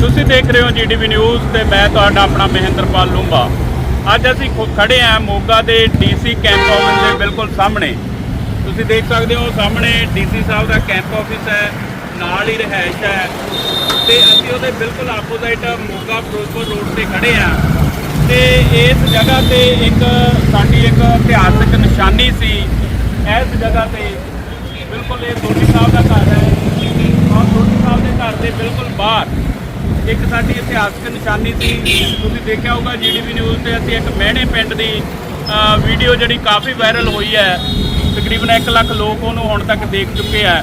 ਤੁਸੀਂ ਦੇਖ ਰਹੇ ਹੋ ਜੀਡੀਪੀ ਨਿਊਜ਼ ਤੇ ਮੈਂ ਤੁਹਾਡਾ ਆਪਣਾ ਮਹਿੰਦਰਪਾਲ ਲੂੰਬਾ। ਅੱਜ ਅਸੀਂ ਖੁ- ਖੜੇ ਆ ਮੋਗਾ ਦੇ ਡੀਸੀ ਕੈਂਪ ਆਫਿਸ ਦੇ ਬਿਲਕੁਲ ਸਾਹਮਣੇ। ਤੁਸੀਂ ਦੇਖ ਸਕਦੇ ਹੋ ਸਾਹਮਣੇ ਡੀਸੀ ਸਾਹਿਬ ਦਾ ਕੈਂਪ ਆਫਿਸ ਹੈ, ਨਾਲ ਹੀ ਰਿਹਾਇਸ਼ ਹੈ। ਤੇ ਅਸੀਂ ਉਹਦੇ ਬਿਲਕੁਲ ਆਪੋਜ਼ਿਟ ਮੋਗਾ ਫਿਰੋਜ਼ਪੁਰ ਰੋਡ ਤੇ ਖੜੇ ਆ ਤੇ ਇਸ ਜਗ੍ਹਾ ਤੇ ਇੱਕ, ਸਾਡੀ ਇੱਕ ਇਤਿਹਾਸਕ ਨਿਸ਼ਾਨੀ ਸੀ। ਇਸ ਜਗ੍ਹਾ ਤੇ ਬਿਲਕੁਲ ਇਹ ਦੋਡੀ ਸਾਹਿਬ ਦਾ ਘਰ ਹੈ। ਔਰ ਦੋਡੀ ਸਾਹਿਬ ਦੇ ਘਰ ਦੇ ਬਿਲਕੁਲ ਬਾਹਰ ਇੱਕ ਸਾਡੀ ਇਤਿਹਾਸਕ ਨਿਸ਼ਾਨੀ ਸੀ। ਤੁਸੀਂ ਦੇਖਿਆ ਹੋਊਗਾ ਜੀਡੀਪੀ ਨਿਊਜ਼ ਤੇ ਅਸੀਂ ਇੱਕ ਮਹਿਣੇ ਪਿੰਡ ਦੀ ਵੀਡੀਓ ਜਿਹੜੀ ਕਾਫੀ ਵਾਇਰਲ ਹੋਈ ਹੈ। ਤਕਰੀਬਨ 1 ਲੱਖ ਲੋਕ ਉਹਨੂੰ ਹੁਣ ਤੱਕ ਦੇਖ ਚੁੱਕੇ ਆ।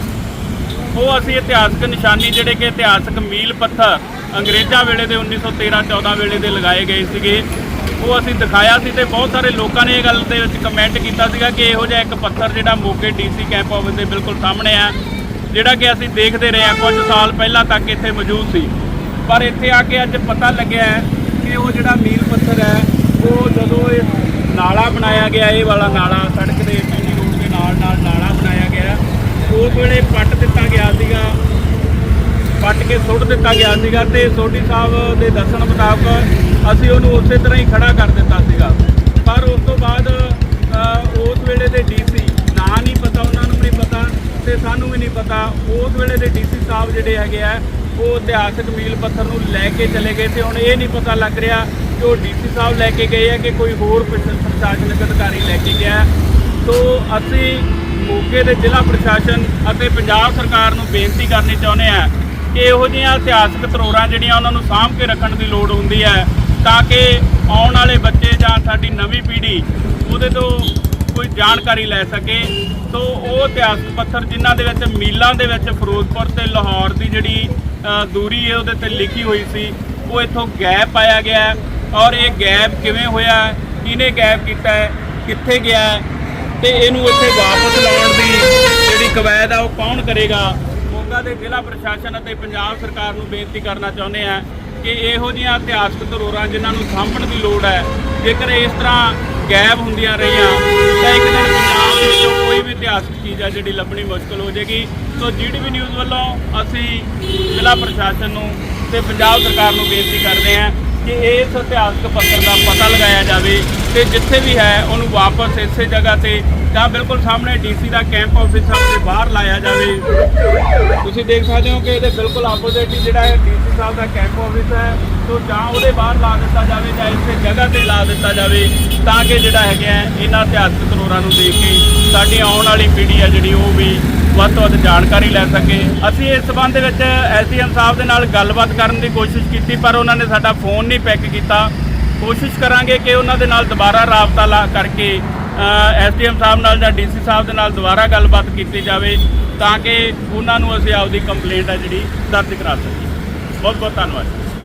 ਉਹ ਅਸੀਂ ਇਤਿਹਾਸਕ ਨਿਸ਼ਾਨੀ ਜਿਹੜੇ ਕਿ ਇਤਿਹਾਸਕ ਮੀਲ ਪੱਥਰ ਅੰਗਰੇਜ਼ਾਂ ਵੇਲੇ ਦੇ 1913 14 ਵੇਲੇ ਦੇ ਲਗਾਏ ਗਏ ਸੀਗੇ। ਉਹ ਅਸੀਂ ਦਿਖਾਇਆ ਸੀ ਤੇ ਬਹੁਤ ਸਾਰੇ ਲੋਕਾਂ ਨੇ ਇਹ ਗੱਲ ਦੇ ਵਿੱਚ ਕਮੈਂਟ ਕੀਤਾ ਸੀਗਾ ਕਿ ਇਹੋ ਜਿਹਾ ਇੱਕ ਪੱਥਰ ਜਿਹੜਾ ਮੋਗੇ ਡੀਸੀ ਕੈਂਪ ਆਫਿਸ ਦੇ ਬਿਲਕੁਲ ਸਾਹਮਣੇ ਆ, ਜਿਹੜਾ ਕਿ ਅਸੀਂ ਦੇਖਦੇ ਰਹੇ ਹਾਂ ਕੁਝ ਸਾਲ ਪਹਿਲਾਂ ਤੱਕ ਇੱਥੇ ਮੌਜੂਦ ਸੀ। ਪਰ ਇੱਥੇ ਆ ਕੇ ਅੱਜ ਪਤਾ ਲੱਗਿਆ ਕਿ ਉਹ ਜਿਹੜਾ ਮੀਲ ਪੱਥਰ ਹੈ, ਉਹ ਜਦੋਂ ਇਹ ਨਾਲਾ ਬਣਾਇਆ ਗਿਆ, ਇਹ ਵਾਲਾ ਨਾਲਾ ਸੜਕ ਦੇ ਮੇਨ ਰੋਡ ਦੇ ਨਾਲ ਨਾਲ ਨਾਲਾ ਬਣਾਇਆ ਗਿਆ, ਉਸ ਵੇਲੇ ਪੱਟ ਦਿੱਤਾ ਗਿਆ ਸੀਗਾ, ਪੱਟ ਕੇ ਸੁੱਟ ਦਿੱਤਾ ਗਿਆ ਸੀਗਾ ਤੇ ਸੋਢੀ ਸਾਹਿਬ ਦੇ ਦੱਸਣ ਮੁਤਾਬਕ ਅਸੀਂ ਉਹਨੂੰ ਉਸੇ ਤਰ੍ਹਾਂ ਹੀ ਖੜਾ ਕਰ ਦਿੱਤਾ ਸੀਗਾ। ਪਰ ਉਸ ਤੋਂ ਬਾਅਦ ਉਸ ਵੇਲੇ ਦੇ ਡੀਸੀ, ਨਾਂ ਨਹੀਂ ਪਤਾ, ਉਹਨਾਂ ਨੂੰ ਨਹੀਂ ਪਤਾ ਤੇ ਸਾਨੂੰ ਵੀ ਨਹੀਂ ਪਤਾ, ਉਸ ਵੇਲੇ ਦੇ ਡੀਸੀ ਸਾਹਿਬ ਜਿਹੜੇ ਹੈਗੇ ਆ ਉਹ ਇਤਿਹਾਸਕ ਮੀਲ ਪੱਥਰ ਨੂੰ ਲੈ ਕੇ ਚਲੇ ਗਏ ਤੇ ਹੁਣ ਇਹ ਨਹੀਂ ਪਤਾ ਲੱਗ ਰਿਹਾ ਕਿ ਉਹ ਡੀਸੀ ਸਾਹਿਬ ਲੈ ਕੇ ਗਏ ਆ ਕਿ ਕੋਈ ਹੋਰ ਪ੍ਰਸ਼- ਪ੍ਰਸ਼ਾਸਨਿਕ ਅਧਿਕਾਰੀ ਲੈ ਕੇ ਗਿਆ। ਸੋ ਅਸੀਂ ਮੋਗੇ ਦੇ ਜ਼ਿਲ੍ਹਾ ਪ੍ਰਸ਼ਾਸਨ ਅਤੇ ਪੰਜਾਬ ਸਰਕਾਰ ਨੂੰ ਬੇਨਤੀ ਕਰਨੀ ਚਾਹੁੰਦੇ ਆ ਕਿ ਇਹੋ ਜਿਹੀਆਂ ਇਤਿਹਾਸਕ ਧਰੋਹਰਾਂ ਜਿਹੜੀਆਂ ਉਹਨਾਂ ਨੂੰ ਸਾਂਭ ਕੇ ਰੱਖਣ ਦੀ ਲੋੜ ਹੁੰਦੀ ਹੈ ਤਾਂ ਕਿ ਆਉਣ ਵਾਲੇ ਬੱਚੇ ਜਾਂ ਸਾਡੀ ਨਵੀਂ ਪੀੜ੍ਹੀ ਉਹਦੇ ਤੋਂ ਕੋਈ ਜਾਣਕਾਰੀ ਲੈ ਸਕੇ। ਸੋ ਉਹ ਇਤਿਹਾਸਕ ਪੱਥਰ ਜਿਨ੍ਹਾਂ ਦੇ ਵਿੱਚ ਮੀਲਾਂ ਦੇ ਵਿੱਚ ਫਿਰੋਜ਼ਪੁਰ ਤੇ ਲਾਹੌਰ ਦੀ ਜਿਹੜੀ ਦੂਰੀ ਹੈ, ਉਹਦੇ ਤੇ ਲਿਖੀ ਹੋਈ ਸੀ। ਉਹ ਇੱਥੋਂ ਗੈਪ ਪਾਇਆ ਗਿਆ ਔਰ ਇਹ ਗੈਪ ਕਿਵੇਂ ਹੋਇਆ ਕਿਹਨੇ ਗੈਪ ਕੀਤਾ ਕਿੱਥੇ ਗਿਆ ਹੈ ਤੇ ਇਹਨੂੰ ਇੱਥੇ ਵਾਪਸ ਲਾਉਣ ਦੀ ਜਿਹੜੀ ਕਵਾਇਦ ਆ, ਉਹ ਕੌਣ ਕਰੇਗਾ? ਮੋਗਾ ਦੇ ਜ਼ਿਲ੍ਹਾ ਪ੍ਰਸ਼ਾਸਨ ਅਤੇ ਪੰਜਾਬ ਸਰਕਾਰ ਨੂੰ ਬੇਨਤੀ ਕਰਨਾ ਚਾਹੁੰਦੇ ਆ ਕਿ ਇਹੋ ਜਿਹੀਆਂ ਇਤਿਹਾਸਕ ਧਰੋਹਰਾਂ ਜਿਨ੍ਹਾਂ ਨੂੰ ਸਾਂਭਣ ਦੀ ਲੋੜ ਹੈ, ਜੇਕਰ ਇਸ ਤਰ੍ਹਾਂ ਗਾਇਬ ਹੁੰਦੀਆਂ ਰਹੀਆਂ। ਤਾਂ ਇੱਕ ਦਿਨ ਪੰਜਾਬ ਦੇ ਵਿੱਚੋਂ ਕੋਈ ਵੀ ਇਤਿਹਾਸਕ ਚੀਜ਼ ਆ ਜਿਹੜੀ ਲੱਭਣੀ ਮੁਸ਼ਕਲ ਹੋ ਜਾਏਗੀ। ਸੋ ਜੀਡੀਪੀ ਨਿਊਜ਼ ਵੱਲੋਂ ਅਸੀਂ ਜ਼ਿਲ੍ਹਾ ਪ੍ਰਸ਼ਾਸਨ ਨੂੰ ਤੇ ਪੰਜਾਬ ਸਰਕਾਰ ਨੂੰ ਬੇਨਤੀ ਕਰਦੇ ਹਾਂ ਕਿ ਇਸ ਇਤਿਹਾਸਕ ਪੱਤਰ ਦਾ ਪਤਾ ਲਗਾਇਆ ਜਾਵੇ ਤੇ ਜਿੱਥੇ ਵੀ ਹੈ ਉਹਨੂੰ ਵਾਪਸ ਇਸੇ ਜਗ੍ਹਾ ਤੇ ਜਾਂ ਬਿਲਕੁਲ ਸਾਹਮਣੇ ਡੀਸੀ ਦਾ ਕੈਂਪ ਆਫਿਸਰ ਦੇ ਬਾਹਰ ਲਾਇਆ ਜਾਵੇ। ਤੁਸੀਂ ਦੇਖ ਸਕਦੇ ਹੋ ਕਿ ਇਹਦੇ ਬਿਲਕੁਲ ਆਪੋਜ਼ਿਟ ਹੀ ਜਿਹੜਾ ਹੈ ਡੀਸੀ ਸਾਹਿਬ ਦਾ ਕੈਂਪ ਆਫਿਸ ਹੈ। ਤੋਂ ਜਾਂ ਉਹਦੇ ਬਾਹਰ ਲਾ ਦਿੱਤਾ ਜਾਵੇ ਜਾਂ ਇਸੇ ਜਗ੍ਹਾ ਤੇ ਲਾ ਦਿੱਤਾ ਜਾਵੇ ਤਾਂ ਕਿ ਜਿਹੜਾ ਹੈਗਾ ਹੈ, ਇਹਨਾਂ ਇਤਿਹਾਸਕ ਧਰੋਹਰਾਂ ਨੂੰ ਦੇਖ ਕੇ ਸਾਡੀ ਆਉਣ ਵਾਲੀ ਪੀੜ੍ਹੀ ਹੈ ਜਿਹੜੀ ਉਹ ਵੀ ਵੱਧ ਤੋਂ ਵੱਧ ਜਾਣਕਾਰੀ ਲੈ ਸਕੇ। ਅਸੀਂ ਇਸ ਸਬੰਧ ਦੇ ਵਿੱਚ ਐਸਡੀਐਮ ਸਾਹਿਬ ਦੇ ਨਾਲ ਗੱਲਬਾਤ ਕਰਨ ਦੀ ਕੋਸ਼ਿਸ਼ ਕੀਤੀ, ਪਰ ਉਹਨਾਂ ਨੇ ਸਾਡਾ ਫੋਨ ਨਹੀਂ ਪਿਕ ਕੀਤਾ। ਕੋਸ਼ਿਸ਼ ਕਰਾਂਗੇ ਕਿ ਉਹਨਾਂ ਦੇ ਨਾਲ ਦੁਬਾਰਾ ਰਾਬਤਾ ਲਾ ਕਰਕੇ ਐਸਡੀਐਮ ਸਾਹਿਬ ਨਾਲ ਜਾਂ ਡੀਸੀ ਸਾਹਿਬ ਦੇ ਨਾਲ ਦੁਬਾਰਾ ਗੱਲਬਾਤ ਕੀਤੀ ਜਾਵੇ, ਤਾਂ ਕਿ ਉਹਨਾਂ ਨੂੰ ਅਸੀਂ ਆਪਦੀ ਕੰਪਲੇਂਟ ਹੈ ਜਿਹੜੀ ਦਰਜ ਕਰਾ ਸਕੀਏ। ਬਹੁਤ ਬਹੁਤ ਧੰਨਵਾਦ।